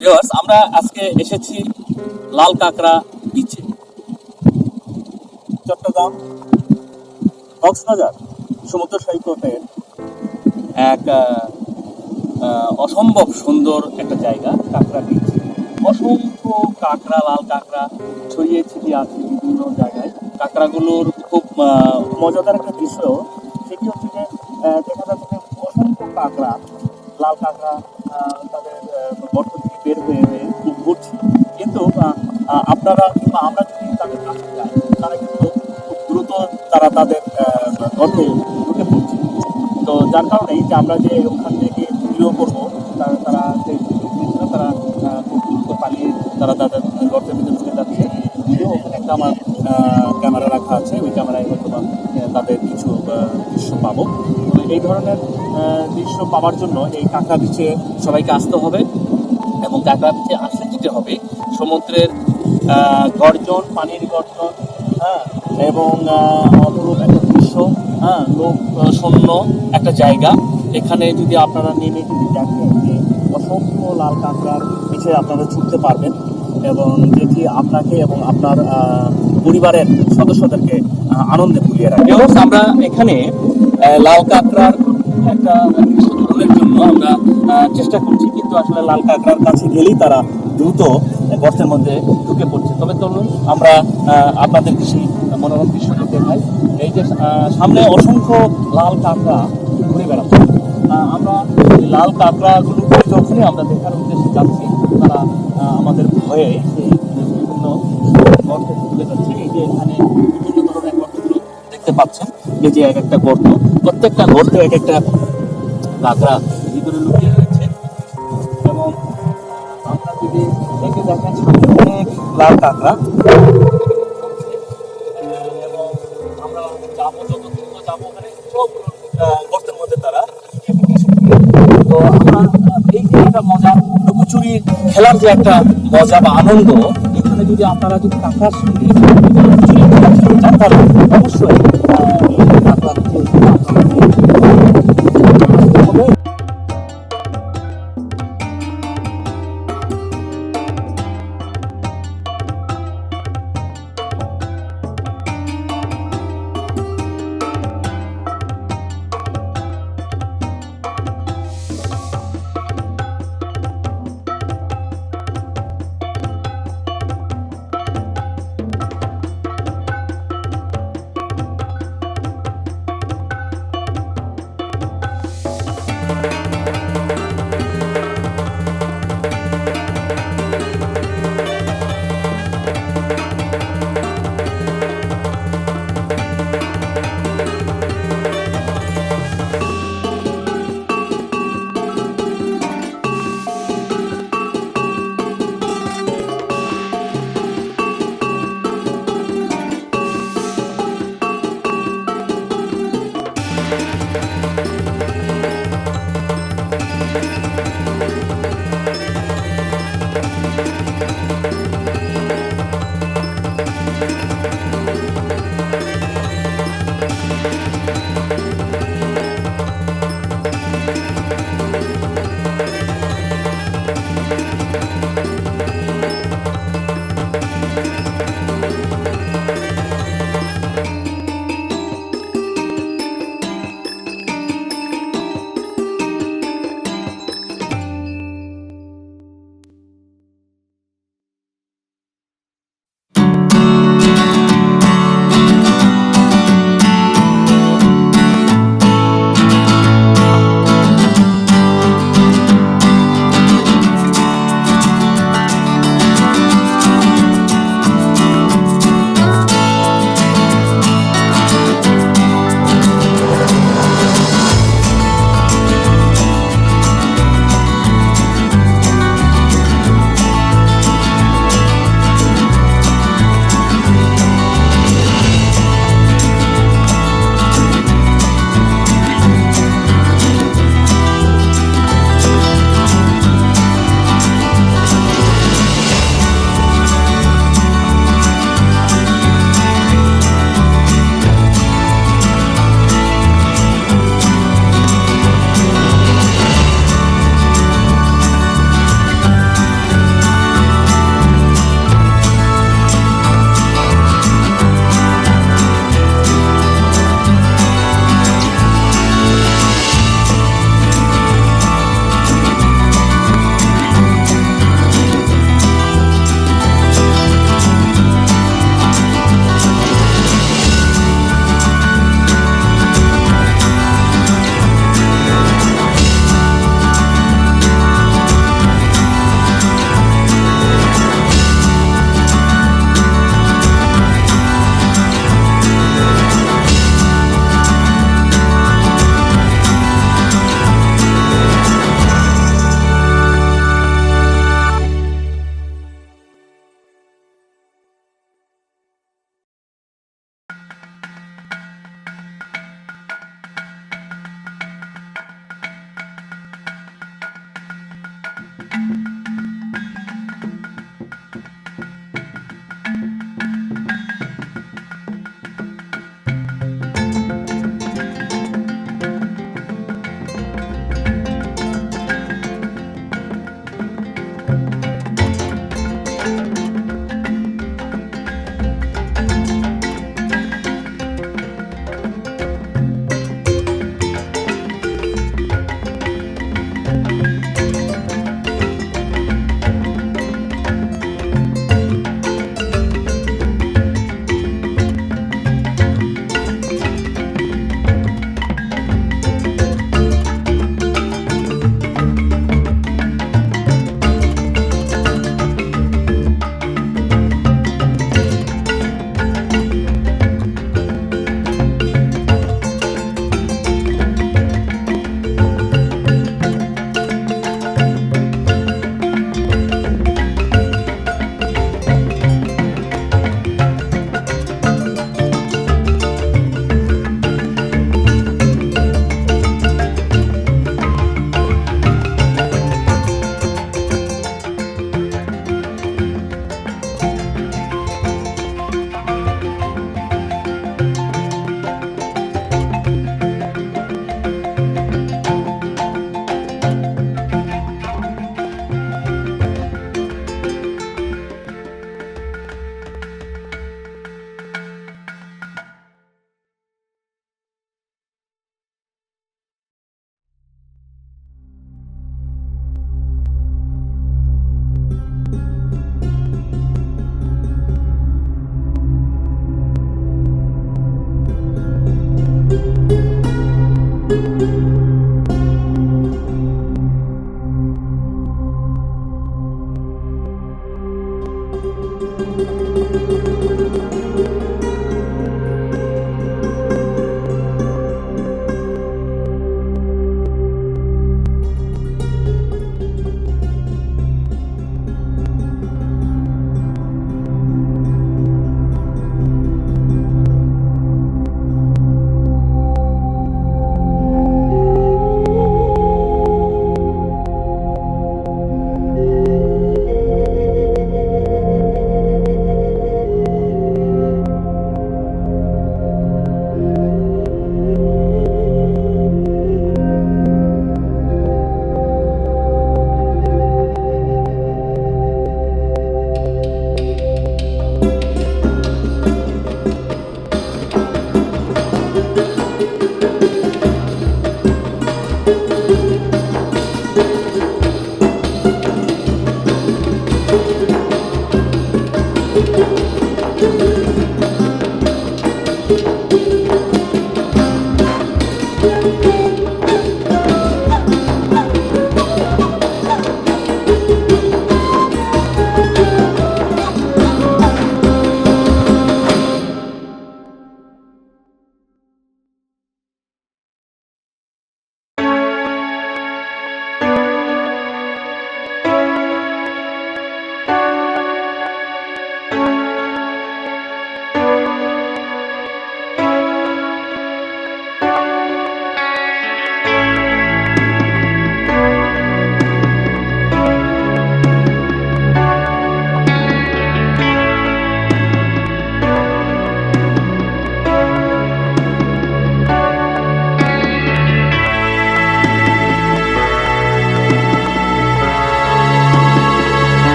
Viewers আমরা আজকে এসেছি লাল কাঁকড়া বিচে চট্টগ্রাম, কক্সবাজার, সমুদ্র সৈকতের এক অসম্ভব সুন্দর একটা জায়গা, কাঁকড়া বিচ অসংখ্য কাঁকড়া, লাল কাঁকড়া ছড়িয়ে ছিটিয়ে আছে বিভিন্ন জায়গায়। কাঁকড়াগুলোর খুব মজাদার একটা দৃশ্য ঢুকে পড়ছে তো যার কারণে যে আমরা যে ওখান থেকে ভিডিও করব, তারা তারা তারা পালিয়ে তারা তাদের গর্তের ভিতরে ঢুকে যাচ্ছে। একটা আমার ক্যামেরা রাখা আছে, ওই ক্যামেরায় হয়তো তাদের কিছু দৃশ্য পাবো। তো এই ধরনের দৃশ্য পাওয়ার জন্য এই কাঁকড়া বিচে সবাইকে আসতে হবে এবং কাঁকড়া বিচে আসলে যেতে হবে। সমুদ্রের গর্জন, পানির গর্জন হ্যাঁ এবং অপরূপ একটা দৃশ্য হ্যাঁ লোক শূন্য একটা জায়গা। এখানে যদি আপনারা নেমে যদি দেখেন যে অসংখ্য লাল কাঁকড়ার পিছিয়ে আপনারা ছুটতে পারবেন এবং যেটি আপনাকে এবং আপনার পরিবারের সদস্যদেরকে আনন্দে ভুলিয়ে রাখবে আমরা এখানে লাল কাঁকড়ার একটা জন্য আমরা চেষ্টা করছি, কিন্তু আসলে লাল কাঁকড়ার কাছে গেলেই তারা দ্রুত গর্তের মধ্যে ঢুকে পড়ছে। তবে চলুন, আমরা আপনাদের কৃষি মনোরম দৃশ্যটা দেখাই। এই যে সামনে অসংখ্য লাল কাঁকড়া ঘুরে বেড়াচ্ছে। আমরা লাল কাঁকড়াগুলোকে যখনই আমরা দেখার উদ্দেশ্যে যাচ্ছি। তারা আমাদের ভয়ে সেই বিভিন্ন গর্তে ঢুকে যাচ্ছে। এই যে এখানে বিভিন্ন ধরনের গর্তগুলো দেখতে পাচ্ছেন। এই যে এক একটা গর্ত, প্রত্যেকটা গর্তে এক একটা কাঁকড়া ভিতরে লুকিয়ে দেখেন সামনে লাল কাঁকড়া আমরা যাব যত দ্রুত যাব ওখানে সব গর্তের মধ্যে তো আমরা এই একটা মজা লুকোচুরি খেলার যে একটা মজা বা আনন্দ এখানে যদি আপনারা যদি কাঁকড়ার সঙ্গে লুকোচুরি খেলা খেলতে চান তাহলে অবশ্যই